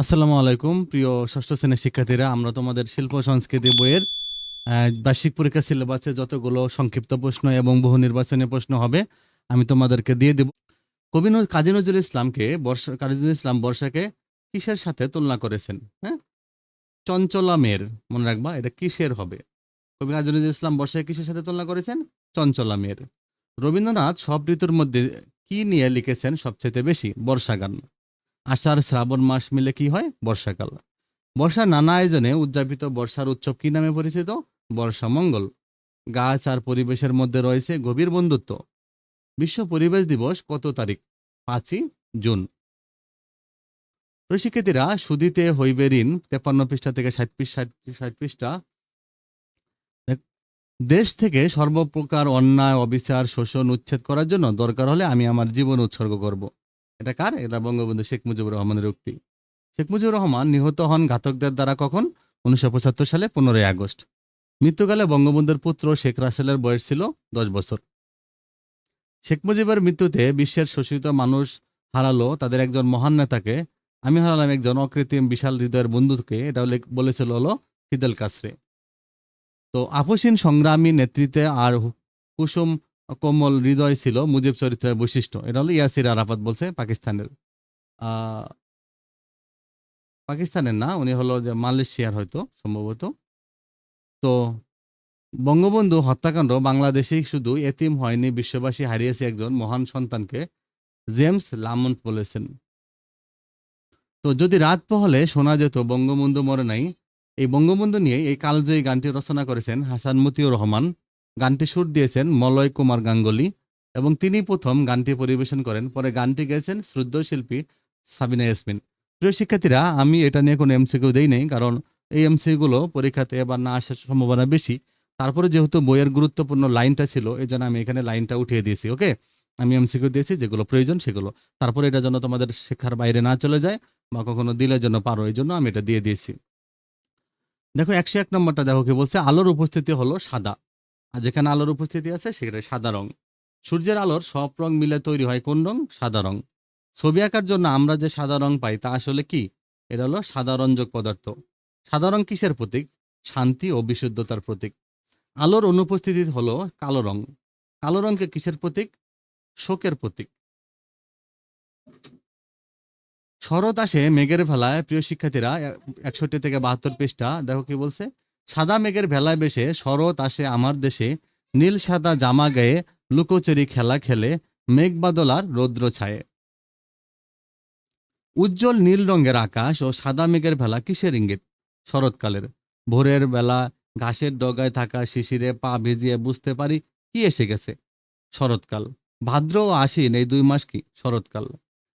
আসসালামু আলাইকুম, প্রিয় ষষ্ঠ শ্রেণির শিক্ষার্থীরা। আমরা তোমাদের শিল্প, সংস্কৃতি বইয়ের বার্ষিক পরীক্ষা সিলেবাসে যতগুলো সংক্ষিপ্ত প্রশ্ন এবং বহু নির্বাচনী প্রশ্ন হবে, আমি তোমাদেরকে দিয়ে দেব। কবি কাজী নজরুল ইসলামকে বর্ষা, কাজী নজরুল ইসলাম বর্ষাকে কিসের সাথে তুলনা করেছেন? হ্যাঁ? চঞ্চলা মেয়ের, মনে রাখবা, এটা কিসের হবে? কবি কাজী নজরুল ইসলাম বর্ষাকে কিসের সাথে তুলনা করেছেন? চঞ্চলা মেয়ের। রবীন্দ্রনাথ সব ঋতুর মধ্যে কি নিয়ে লিখেছেন সবচেয়ে বেশি? বর্ষাগান। আষাঢ় শ্রাবণ মাস মিলে কি হয়? বর্ষাকাল। বর্ষা নানা আয়োজনে উদযাপিত বর্ষার উৎসব কি নামে পরিচিত? বর্ষা মঙ্গল। গাছ আর পরিবেশের মধ্যে রয়েছে গভীর বন্ধুত্ব। বিশ্ব পরিবেশ দিবস কত তারিখ? পাঁচই জুন। প্রশিক্ষিতীরা সুদিতে হইবে ঋণ তেপান্ন পৃষ্ঠা থেকে ষাট পৃষ্ঠা ষাট পৃষ্ঠা। দেশ থেকে সর্বপ্রকার অন্যায়, অবিচার, শোষণ, উচ্ছেদ করার জন্য দরকার হলে আমি আমার জীবন উৎসর্গ করব। এটা কার? এটা বঙ্গবন্ধু শেখ মুজিবুর রহমানের উক্তি। শেখ মুজিবুর রহমান নিহত হন ঘাতকদের দ্বারা কখন? উনিশশো পঁচাত্তর সালে পনেরোই আগস্ট। মৃত্যুকালে বঙ্গবন্ধুর পুত্র শেখ রাসেলের বয়স ছিল দশ বছর। শেখ মুজিবের মৃত্যুতে বিশ্বের শোষিত মানুষ হারালো তাদের একজন মহান নেতাকে। আমি হারালাম একজন অকৃত্রিম বিশাল হৃদয়ের বন্ধুকে, এটা বলেছিল হলো ফিদেল কাসরে। তো আপসীন সংগ্রামী নেতৃত্বে আর কুসুম কোমল হৃদয় ছিল, মুজিব চরিত্রের বৈশিষ্ট্য। এটা হলো ইয়াসির আরাফাত বলছে, পাকিস্তানের পাকিস্তানের না, উনি হলো যে মালয়েশিয়ার হয়তো, সম্ভবত। তো বঙ্গবন্ধু হত্যাকাণ্ড, বাংলাদেশেই শুধু এতিম হয়নি, বিশ্ববাসী হারিয়েছে একজন মহান সন্তানকে, জেমস লামন্ট বলেছেন। তো যদি রাত পহলে শোনা যেত, বঙ্গবন্ধু মরে নাই, এই বঙ্গবন্ধু নিয়ে এই কালজয়ী গানটি রচনা করেছেন হাসান মতিউর রহমান। গানটি সুর দিয়েছেন মলয় কুমার গাঙ্গুলি এবং তিনি প্রথম গানটি পরিবেশন করেন। পরে গানটি গেয়েছেন শ্রদ্ধ শিল্পী সাবিনা ইয়াসমিন। প্রিয় শিক্ষার্থীরা, আমি এটা নিয়ে কোনো এমসিকিউ দেই নেই, কারণ এই এমসিগুলো পরীক্ষাতে এবার না আসার সম্ভাবনা বেশি। তারপরে যেহেতু বইয়ের গুরুত্বপূর্ণ লাইনটা ছিল এই জন্য আমি এখানে লাইনটা উঠিয়ে দিয়েছি, ওকে? আমি এমসিকিউ দিয়েছি, যেগুলো প্রয়োজন সেগুলো। তারপরে এটা যেন তোমাদের শিক্ষার বাইরে না চলে যায় বা কখনো দিলের জন্য পারো, এই জন্য আমি এটা দিয়ে দিয়েছি। দেখো, একশো এক নম্বরটা দেখো কি বলছে, আলোর উপস্থিতি হলো সাদা। আর যেখানে আলোর উপস্থিতি আছে, সেখানে সাদা রং। সূর্যের আলোর সব রং মিলে তৈরি হয় কোন রং? সাদা রং। ছবি আঁকার জন্য আমরা যে সাদা রং পাই, তা আসলে কি? এটা হলো সাদা রঞ্জক পদার্থ। সাদা রং কিসের প্রতীক? শান্তি ও বিশুদ্ধতার প্রতীক। আলোর অনুপস্থিতি হলো কালো রং। কালো রঙকে কিসের প্রতীক? শোকের প্রতীক। শরৎ আসে মেঘের ভেলায়। প্রিয় শিক্ষার্থীরা, একষট্টি থেকে বাহাত্তর পৃষ্ঠা, দেখো কি বলছে? সাদা মেঘের ভেলায় বেশে শরৎ আসে আমার দেশে, নীল সাদা জামা গায়ে লুকোচুরি খেলা খেলে মেঘ বাদলার রৌদ্র ছায়ে। উজ্জ্বল নীল রঙের আকাশ ও সাদা মেঘের ভেলা কিসের ইঙ্গিত? শরৎকালের। ভোরের বেলা ঘাসের ডগায় থাকা শিশিরে পা ভিজিয়ে বুঝতে পারি কি এসে গেছে। শরৎকাল। ভাদ্র ও আশ্বিন এই দুই মাস কি? শরৎকাল।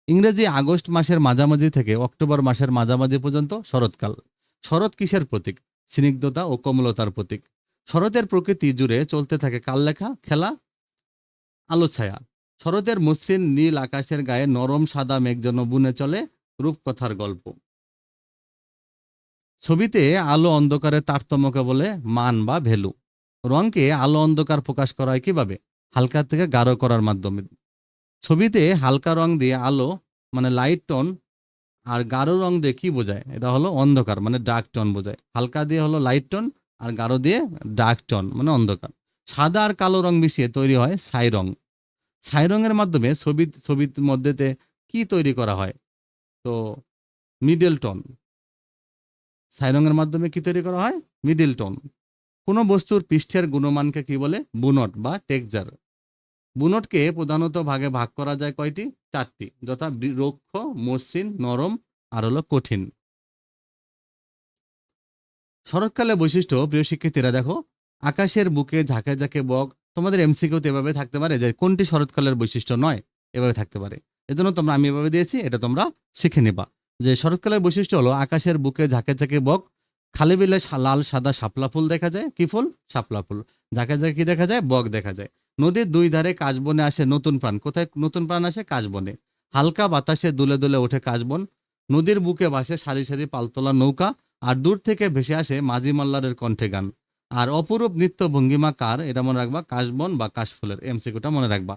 ইংরেজি আগস্ট মাসের মাঝামাঝি থেকে অক্টোবর মাসের মাঝামাঝি পর্যন্ত শরৎকাল। শরৎ কিসের প্রতীক? স্নিগ্ধতা ও কোমলতার প্রতীক। শরতের প্রকৃতি জুড়ে চলতে থাকে কাললেখা, খেলা আলো ছায়া শরতের মসৃণ নীল আকাশের গায়ে নরম সাদা মেঘ যেন বুনে চলে রূপকথার গল্প। ছবিতে আলো অন্ধকারের তারতম্যকে বলে মান বা ভ্যালু। রংকে আলো অন্ধকার প্রকাশ করা হয় কীভাবে? হালকা থেকে গাঢ় করার মাধ্যমে। ছবিতে হালকা রং দিয়ে আলো মানে লাইট টোন আর গাঢ় রং দিয়ে কি বোঝায়? এটা হলো অন্ধকার মানে ডার্ক টন বোঝায়। হালকা দিয়ে হলো লাইট টন আর গাঢ় দিয়ে ডার্ক টন মানে অন্ধকার। সাদা আর কালো রং মিশিয়ে তৈরি হয় ছাই রং ছাই রঙের মাধ্যমে ছবি, ছবির মধ্যেতে কি তৈরি করা হয়? তো মিডল টন ছাই রঙের মাধ্যমে কি তৈরি করা হয়? মিডল টন কোনো বস্তুর পৃষ্ঠের গুণমানকে কি বলে? বুনট বা টেকজার বুনটকে প্রধানত ভাগে ভাগ করা যায় কয়টি? চারটি। যথা রুক্ষ মসৃণ, নরম আর হলো কঠিন। শরৎকালে বৈশিষ্ট্য, প্রিয় শিক্ষার্থীরা, দেখো, আকাশের বুকে ঝাঁকে ঝাঁকে বক, তোমাদের এমসিকিউতে এভাবে থাকতে পারে যে কোনটি শরৎকালের বৈশিষ্ট্য নয়, এভাবে থাকতে পারে। এজন্য তোমরা আমি এভাবে দিয়েছি, এটা তোমরা শিখে নিবা। যে শরৎকালের বৈশিষ্ট্য হলো আকাশের বুকে ঝাঁকে ঝাঁকে বক, খালি বিলে লাল, সাদা, শাপলা ফুল দেখা যায়। কি ফুল? শাপলা ফুল। ঝাঁকে ঝাঁকে কি দেখা যায়? বক দেখা যায়। নদীর দুই ধারে কাশবনে আসে নতুন প্রাণ। কোথায় নতুন প্রাণ আসে? কাশবনে। হালকা বাতাসে দুলে দুলে ওঠে কাশবন। নদীর বুকে ভাসে সারি সারি পালতোলা নৌকা আর দূর থেকে ভেসে আসে মাঝি মাল্লারের কণ্ঠে গান। আর অপরূপ নৃত্য ভঙ্গিমা কার? এটা মনে রাখবা, কাশবন বা কাশফুলের এমসিকিউটা মনে রাখবা।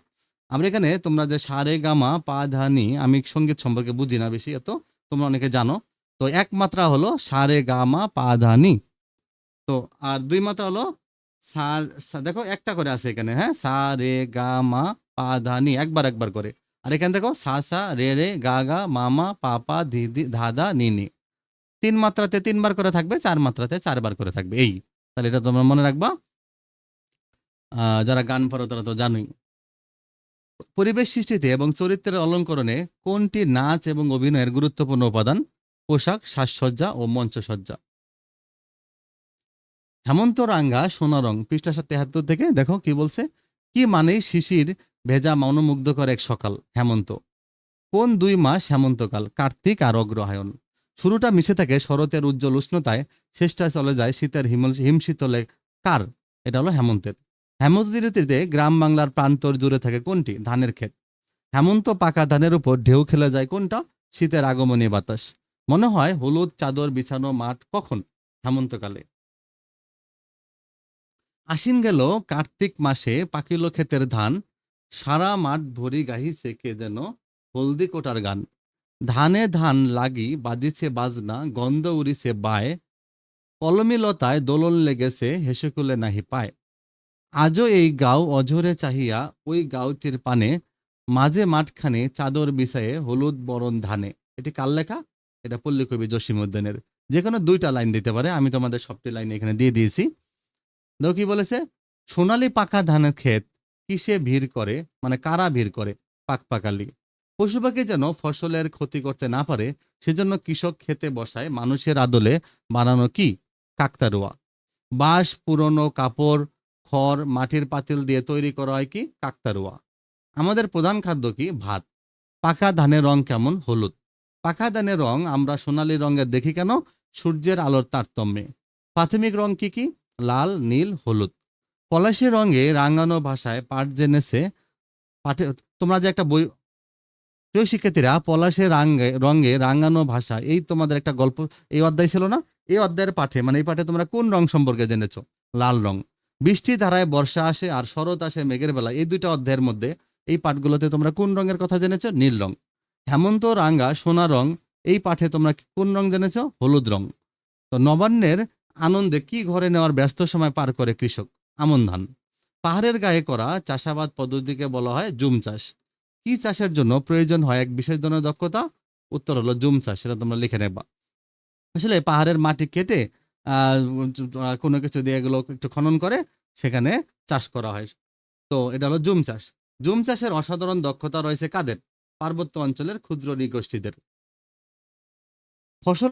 আমরা এখানে তোমরা যে সারে গামা, পা ধানি, আমি সংগীত সম্পর্কে বুঝি না বেশি এত, তোমরা অনেকে জানো। তো এক মাত্রা হলো সারে গামা, পা ধানি। তো আর দুই মাত্রা হলো সা- দেখো একটা করে আছে এখানে হ্যাঁ? সা, রে, গা, মা, পা, ধা, নি, একবার একবার করে। আর এখানে দেখো, সা সা, রে রে, গা গা মামা পা পা, ধি ধি, ধা ধা, নি নি। তিন মাত্রাতে তিনবার করে থাকবে, চার মাত্রাতে চারবার করে থাকবে, এই। তাহলে এটা তোমরা মনে রাখবা। যারা গান পড়ো তারা তো জানোই। পরিবেশ সৃষ্টিতে এবং চরিত্রের অলঙ্করণে কোনটি নাচ এবং অভিনয়ের গুরুত্বপূর্ণ উপাদান? পোশাক, সাজসজ্জা ও মঞ্চসজ্জা। হেমন্ত রাঙ্গা সোনারং পৃষ্ঠা সাত তেহাত্তর থেকে, দেখো কি বলছে? কি মানে শিশির ভেজা মনোমুগ্ধকর এক সকাল, হেমন্ত? কোন দুই মাস হেমন্তকাল? কার্তিক আর অগ্রহায়ণ। শুরুটা মিশে থাকে শরতের উজ্জ্বল উষ্ণতায়, শেষটায় চলে যায় শীতের হিমল, হিমশীতলে। কার? এটা হলো হেমন্তের। হেমন্ত ঋতুতে গ্রাম বাংলার প্রান্তর জুড়ে থাকে কোনটি? ধানের ক্ষেত। হেমন্ত পাকা ধানের উপর ঢেউ খেলে যায় কোনটা? শীতের আগমনী বাতাস। মনে হয় হলুদ, চাদর, বিছানো মাঠ কখন? হেমন্তকালে। আশ্বিন গেল কার্তিক মাসে পাকিল ক্ষেতের ধান। সারা মাঠ ভরি গাহিছে কে যেন হলদি কোটার গান। ধানে ধান লাগি বাজিছে বাজনা, গন্ধ উড়িছে বায়। কলমি লতায় দোলন লেগেছে হেসেকুলে নাহি পায়। আজও এই গাও অঝরে চাহিয়া, ওই গাওটির পানে মাঝে মাঠখানে চাদর বিছায়ে হলুদ বরণ ধানে। এটি কার লেখা? এটা পল্লী কবি জসিমউদ্দিনের। যে কোনো দুইটা লাইন দিতে পারে, আমি তোমাদের সবটি লাইন এখানে দিয়ে দিয়েছি। দেখো কি বলেছে? সোনালি পাকা ধানের ক্ষেত কিসে ভিড় করে? মানে কারা ভিড় করে? পাক পাকালি। পশু পাখি যেন ফসলের ক্ষতি করতে না পারে, সেজন্য কৃষক খেতে বসায় মানুষের আদলে বানানো কি? কাকতারুয়া বাঁশ, পুরনো কাপড়, খড়, মাটির পাতিল দিয়ে তৈরি করা হয় কি? কাকতারুয়া আমাদের প্রধান খাদ্য কি? ভাত। পাকা ধানের রং কেমন? হলুদ। পাকা ধানের রং আমরা সোনালী রঙের দেখি কেন? সূর্যের আলোর তারতম্যে। প্রাথমিক রং কি কি? লাল, নীল, হলুদ। পলাশি রঙে রাঙানো ভাষায় পাঠ জেনেছে পাঠে, তোমরা যে একটা বই প্রিয় শিক্ষার্থীরা পলাশের রাঙ্গে রঙে রাঙানো ভাষা, এই তোমাদের একটা গল্প, এই অধ্যায় ছিল না? এই অধ্যায়ের পাঠে মানে এই পাঠে তোমরা কোন রং সম্পর্কে জেনেছো? লাল রং বৃষ্টি ধারায় বর্ষা আসে আর শরৎ আসে মেঘের বেলা। এই দুইটা অধ্যায়ের মধ্যে এই পাঠগুলোতে তোমরা কোন রঙের কথা জেনেছো? নীল রং হেমন্ত রাঙ্গা সোনা রং এই পাঠে তোমরা কোন রং জেনেছো? হলুদ রং তো নবান্নের আনন্দে কি ঘরে নেওয়ার ব্যস্ত সময় পার করে কৃষক? আমন ধান। পাহাড়ের গায়ে করা চাষাবাদ পদ্ধতিকে বলা হয় জুম চাষ। কি চাষের জন্য প্রয়োজন হয় এক বিশেষ ধরনের দক্ষতা? উত্তর হলো জুম চাষ, সেটা তোমরা লিখে নেবা। আসলে পাহাড়ের মাটি কেটে কোনো কিছু দিয়ে এগুলো একটু খনন করে সেখানে চাষ করা হয়। তো এটা হলো জুম চাষ। জুম চাষের অসাধারণ দক্ষতা রয়েছে কাদের? পার্বত্য অঞ্চলের ক্ষুদ্র নৃগোষ্ঠীদের। ফসল